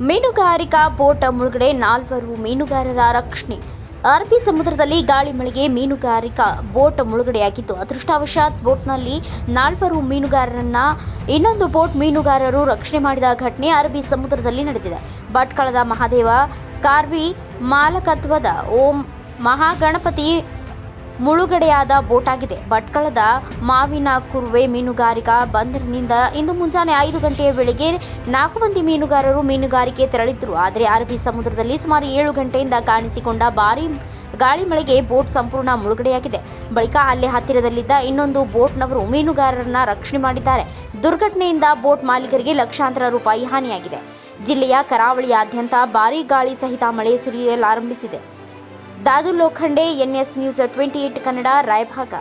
ಮೀನುಗಾರಿಕಾ ಬೋಟ್ ಮುಳುಗಡೆ ನಾಲ್ವರು ಮೀನುಗಾರರ ರಕ್ಷಣೆ. ಅರಬ್ಬಿ ಸಮುದ್ರದಲ್ಲಿ ಗಾಳಿ ಮಳೆಗೆ ಮೀನುಗಾರಿಕಾ ಬೋಟ್ ಮುಳುಗಡೆಯಾಗಿತ್ತು. ಅದೃಷ್ಟವಶಾತ್ ಬೋಟ್ನಲ್ಲಿ ನಾಲ್ವರು ಮೀನುಗಾರರನ್ನ, ಇನ್ನೊಂದು ಬೋಟ್ ಮೀನುಗಾರರು ರಕ್ಷಣೆ ಮಾಡಿದ ಘಟನೆ ಅರಬ್ಬಿ ಸಮುದ್ರದಲ್ಲಿ ನಡೆದಿದೆ. ಭಟ್ಕಳದ ಮಹಾದೇವ ಕಾರ್ವಿ ಮಾಲಕತ್ವದ ಓಂ ಮಹಾಗಣಪತಿ ಮುಳುಗಡೆಯಾದ ಬೋಟ್ ಆಗಿದೆ ಭಟ್ಕಳದ ಮಾವಿನ ಕುರುವೆ ಮೀನುಗಾರಿಕಾ ಬಂದರಿನಿಂದ ಇಂದು ಮುಂಜಾನೆ ಐದು ಗಂಟೆಯ ವೇಳೆಗೆ ನಾಲ್ಕು ಮಂದಿ ಮೀನುಗಾರರು ಮೀನುಗಾರಿಕೆ ತೆರಳಿದ್ದರು. ಆದರೆ ಅರಬ್ಬಿ ಸಮುದ್ರದಲ್ಲಿ ಸುಮಾರು ಏಳು ಗಂಟೆಯಿಂದ ಕಾಣಿಸಿಕೊಂಡ ಭಾರೀ ಗಾಳಿ ಮಳೆಗೆ ಬೋಟ್ ಸಂಪೂರ್ಣ ಮುಳುಗಡೆಯಾಗಿದೆ. ಬಳಿಕ ಅಲ್ಲೇ ಹತ್ತಿರದಲ್ಲಿದ್ದ ಇನ್ನೊಂದು ಬೋಟ್ನವರು ಮೀನುಗಾರರನ್ನ ರಕ್ಷಣೆ ಮಾಡಿದ್ದಾರೆ. ದುರ್ಘಟನೆಯಿಂದ ಬೋಟ್ ಮಾಲೀಕರಿಗೆ ಲಕ್ಷಾಂತರ ರೂಪಾಯಿ ಹಾನಿಯಾಗಿದೆ. ಜಿಲ್ಲೆಯ ಕರಾವಳಿಯಾದ್ಯಂತ ಭಾರೀ ಗಾಳಿ ಸಹಿತ ಮಳೆ ಸುರಿಯಲಾರಂಭಿಸಿದೆ. Dadu Lokhande NS news twenty eight Kannada Raybag